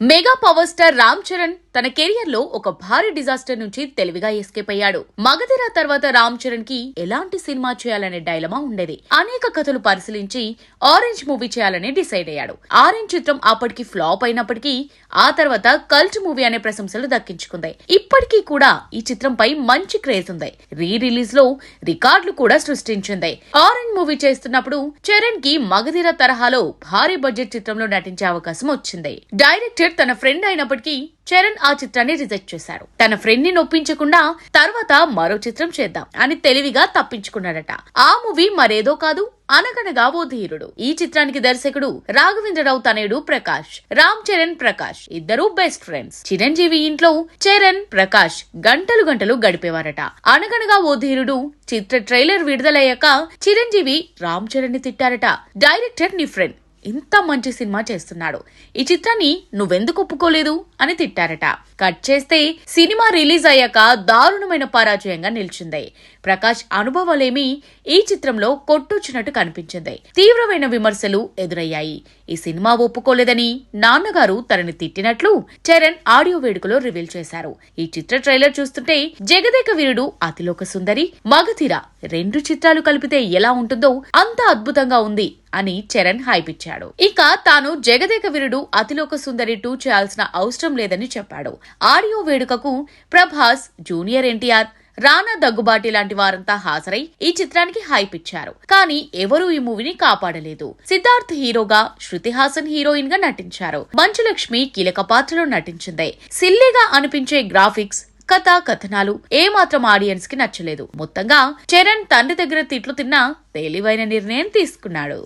Mega power star Ram Charan తన కెరియర్లో ఒక భారీ డిజాస్టర్ నుంచి తెలివిగా ఎస్కేప్ అయ్యాడు. మగధీర తర్వాత రామ్ చరణ్కి ఎలాంటి సినిమా చేయాలనే డైలమా ఉండేది. అనేక కథలు పరిశీలించి ఆరెంజ్ మూవీ చేయాలని డిసైడ్ అయ్యాడు. ఆరెంజ్ చిత్రం అప్పటికి ఫ్లాప్ అయినప్పటికీ ఆ తర్వాత కల్ట్ మూవీ అనే ప్రశంసలు దక్కించుకుంది. ఇప్పటికీ కూడా ఈ చిత్రంపై మంచి క్రేజ్ ఉంది. రీ రిలీజ్లో రికార్డులు కూడా సృష్టించింది. ఆరెంజ్ మూవీ చేస్తున్నప్పుడు చరణ్కి మగధీర తరహాలో భారీ బడ్జెట్ చిత్రంలో నటించే అవకాశం వచ్చింది. డైరెక్టర్ తన ఫ్రెండ్ అయినప్పటికీ చరణ్ ఆ చిత్రాన్ని రిజెక్ట్ చేశారు. తన ఫ్రెండ్ని నొప్పించకుండా తర్వాత మరో చిత్రం చేద్దాం అని తెలివిగా తప్పించుకున్నాడట. ఆ మూవీ మరేదో కాదు అనగనగా ఓ ధీరుడు. ఈ చిత్రానికి దర్శకుడు రాఘవేంద్రరావు తనయుడు ప్రకాష్ రామ్ చరణ్ ప్రకాష్ ఇద్దరు బెస్ట్ ఫ్రెండ్స్ చిరంజీవి ఇంట్లో చరణ్ ప్రకాష్ గంటలు గంటలు గడిపేవారట. అనగనగా ఓ ధీరుడు చిత్ర ట్రైలర్ విడుదలయ్యాక చిరంజీవి రామ్ చరణ్ని తిట్టారట. డైరెక్టర్ నీ ఫ్రెండ్ ఇంత మంచి సినిమా చేస్తున్నాడు. ఈ చిత్రాన్ని నువ్వెందుకు ఒప్పుకోలేదు? అని తిట్టారట. కట్ చేస్తే సినిమా రిలీజ్ అయ్యాక దారుణమైన పరాజయంగా నిలిచింది. ప్రకాష్ అనుభవాలేమి ఈ చిత్రంలో కొట్టొచ్చినట్టు కనిపించింది. తీవ్రమైన విమర్శలు ఎదురయ్యాయి. ఈ సినిమా ఒప్పుకోలేదని నాన్నగారు తనని తిట్టినట్లు చరణ్ ఆడియో వేడుకలో రివీల్ చేశారు. ఈ చిత్ర ట్రైలర్ చూస్తుంటే జగదేక వీరుడు అతిలోక సుందరి మగధీర రెండు చిత్రాలు కలిపితే ఎలా ఉంటుందో అంత అద్భుతంగా ఉంది అని చరణ్ హైప్ ఇచ్చాడు ఇక తాను జగదేక వీరుడు అతిలోక సుందరి టూ చేయాల్సిన అవసరం లేదని చెప్పాడు. ఆడియో వేడుకకు ప్రభాస్ జూనియర్ ఎన్టీఆర్ రానా దగ్గుబాటి లాంటి వారంతా హాజరై ఈ చిత్రానికి హైప్ ఇచ్చారు కానీ ఎవరూ ఈ మూవీని కాపాడలేదు. సిద్ధార్థ్ హీరోగా శృతి హాసన్ హీరోయిన్గా నటించారు. మంచులక్ష్మి కీలక పాత్రలో నటించింది. సిల్లీగా అనిపించే గ్రాఫిక్స్ కథా కథనాలు ఏమాత్రం ఆడియన్స్కి నచ్చలేదు. మొత్తంగా చరణ్ తండ్రి దగ్గర తిట్లు తిన్నా తేలివైన నిర్ణయం తీసుకున్నాడు.